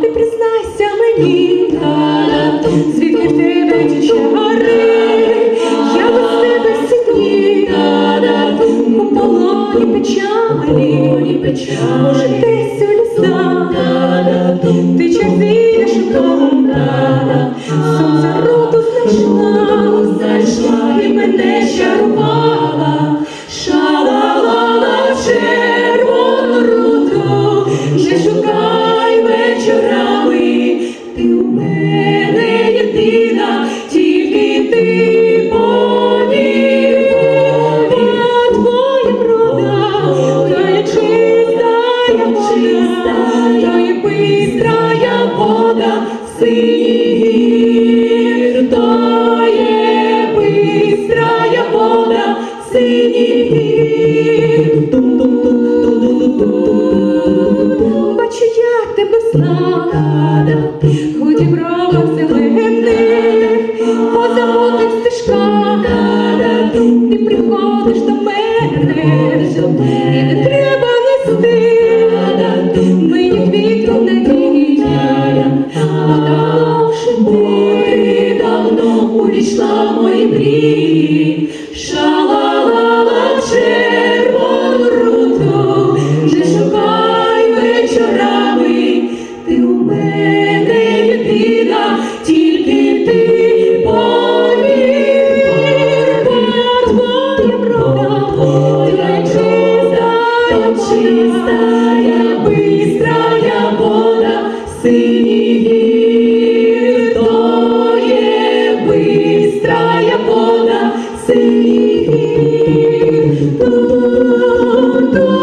Ти признайся мені, звідки в тебе ті гори, я без тебе у полоні печалі, може десь ти у мене єдина, тільки ти повір, твоя врода, та є чистая вода, та є бистрая вода, синір, та є бистрая вода, синір. Бачу я тебе слада, ході брова зелених, по стежках, ти приходиш до мене, і не треба нести, мені квітку надія, вже ти давно увійшла в мої мрії, tu